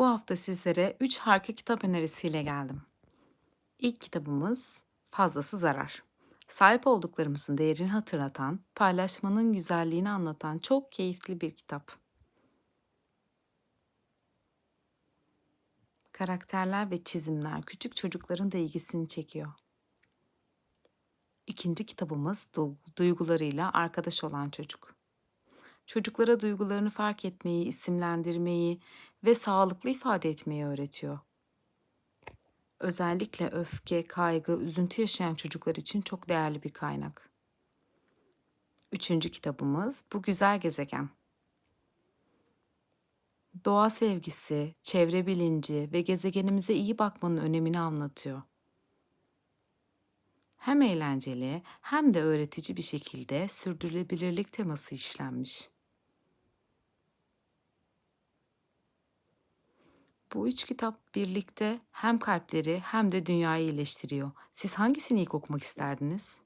Bu hafta sizlere 3 harika kitap önerisiyle geldim. İlk kitabımız Fazlası Zarar. Sahip olduklarımızın değerini hatırlatan, paylaşmanın güzelliğini anlatan çok keyifli bir kitap. Karakterler ve çizimler küçük çocukların da ilgisini çekiyor. İkinci kitabımız Du- Duygularıyla Arkadaş Olan Çocuk. Çocuklara duygularını fark etmeyi, isimlendirmeyi ve sağlıklı ifade etmeyi öğretiyor. Özellikle öfke, kaygı, üzüntü yaşayan çocuklar için çok değerli bir kaynak. Üçüncü kitabımız Bu Güzel Gezegen. Doğa sevgisi, çevre bilinci ve gezegenimize iyi bakmanın önemini anlatıyor. Hem eğlenceli hem de öğretici bir şekilde sürdürülebilirlik teması işlenmiş. Bu üç kitap birlikte hem kalpleri hem de dünyayı iyileştiriyor. Siz hangisini ilk okumak isterdiniz?